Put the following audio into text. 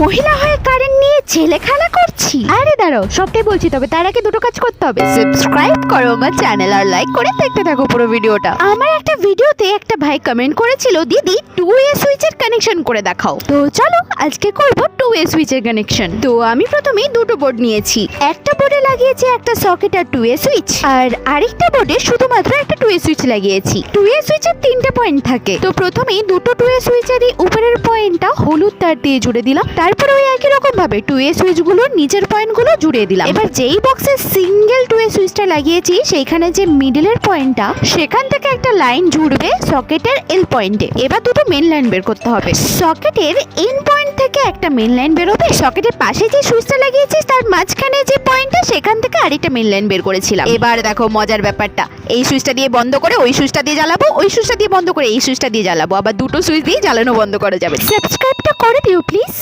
মহিলা হয়ে কারেন্ট নিয়ে ছেলে খেলা করছি? আরে দাঁড়াও সবটাই বলছি তবে তার আগে দুটো কাজ করতে হবে। সাবস্ক্রাইব করো আমার চ্যানেল আর লাইক করে দেখতে থাকো পুরো ভিডিওটা। আমার একটা ভিডিওতে একটা ভাই কমেন্ট করেছিল দিদি টু এ সুইচের কানেকশন করে দেখাও। তো চলো আজকে করব টু এ সুইচের কানেকশন তো আমি প্রথমেই দুটো বোর্ড নিয়েছি। একটা বোর্ডে লাগিয়েছি একটা সকেট আর টু এ সুইচ আর আরেকটা বোর্ডে শুধুমাত্র একটা টু এ সুইচ লাগিয়েছি। টু এ সুইচের তিনটে পয়েন্ট থাকে। তো প্রথমেই দুটো টু এ সুইচেরই উপরের পয়েন্টটা হলুদ তার দিয়ে জুড়ে দিলাম। তারপরে ওই একই রকম ভাবে টু এ সুইচগুলোর নিচের পয়েন্টগুলো জুড়ে দিলাম। এবার যেই বক্সে সিঙ্গেল টু এ সুইচটা লাগিয়েছি, সেইখানে যে মিডলের পয়েন্টটা সেখান থেকে একটা লাইন জুড়বে সকেটের এল পয়েন্টে এবার দুটো মেন লাইন বের করতে হবে। সকেটের এন পয়েন্ট থেকে একটা মেন লাইন বেরোবে। সকেটের পাশে যে সুইচটা লাগিয়েছিস তার মাঝখানে যে পয়েন্টটা সেখান থেকে আরেকটা মেন লাইন বের করেছিলাম। এবার দেখো মজার ব্যাপারটা। এই সুইচটা দিয়ে বন্ধ করে ওই সুইচটা দিয়ে জ্বালাবো, ওই সুইচটা দিয়ে বন্ধ করে এই সুইচটা দিয়ে জ্বালাবো। আবার দুটো সুইচ দিয়ে জ্বালানো বন্ধ করা যাবে সাবস্ক্রাইবটা করে দিও প্লিজ